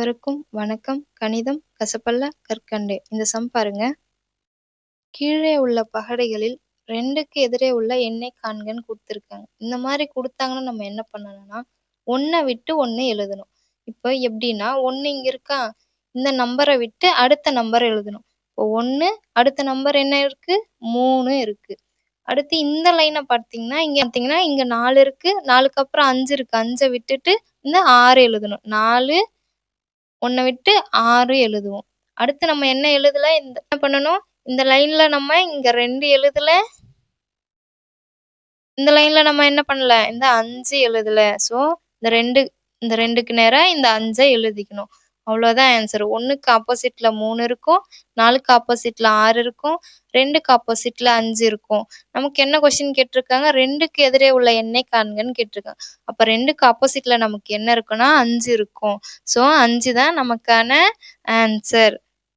அனைவருக்கும் வணக்கம். கணிதம் கசப்பல்ல கற்கண்டு. இந்த சம் பாருங்க. கீழே உள்ள பகடைகளில் ரெண்டுக்கு எதிரே உள்ள எண்ணெய் காண்கன்னு கொடுத்துருக்காங்க. இந்த மாதிரி கொடுத்தாங்கன்னா நம்ம என்ன பண்ணணும்னா ஒன்றை விட்டு ஒன்று எழுதணும். இப்போ எப்படின்னா ஒன்று இங்கே இருக்கா? இந்த நம்பரை விட்டு அடுத்த நம்பர் எழுதணும். இப்போ ஒன்று அடுத்த நம்பர் என்ன இருக்கு? மூணு இருக்கு. அடுத்து இந்த லைனை பார்த்தீங்கன்னா இங்கே பார்த்தீங்கன்னா இங்கே நாலு இருக்கு. நாலுக்கு அப்புறம் அஞ்சு இருக்கு. அஞ்சை விட்டுட்டு இந்த ஆறு எழுதணும். நாலு ஒன்றை விட்டு ஆறு எழுதுவோம். அடுத்து நம்ம என்ன எழுதல? இந்த என்ன பண்ணணும்? இந்த லைன்ல நம்ம இங்க ரெண்டு எழுதல. இந்த லைன்ல நம்ம என்ன பண்ணல? இந்த அஞ்சு எழுதல. ஸோ இந்த ரெண்டு இந்த ரெண்டுக்கு நேரம் இந்த அஞ்சை எழுதிக்கணும். அவ்வளோதான் ஆன்சர் ஒன்றுக்கு ஆப்போசிட்ல மூணு இருக்கும் நாலுக்கு ஆப்போசிட்ல ஆறு இருக்கும் ரெண்டுக்கு ஆப்போசிட்ல அஞ்சு இருக்கும். நமக்கு என்ன கொஸ்டின் கேட்டிருக்காங்க? ரெண்டுக்கு எதிரே உள்ள எண்ணெய் காண்கன்னு கேட்டிருக்காங்க. அப்போ ரெண்டுக்கு ஆப்போசிட்ல நமக்கு என்ன இருக்குன்னா அஞ்சு இருக்கும். ஸோ அஞ்சு தான் நமக்கான ஆன்சர்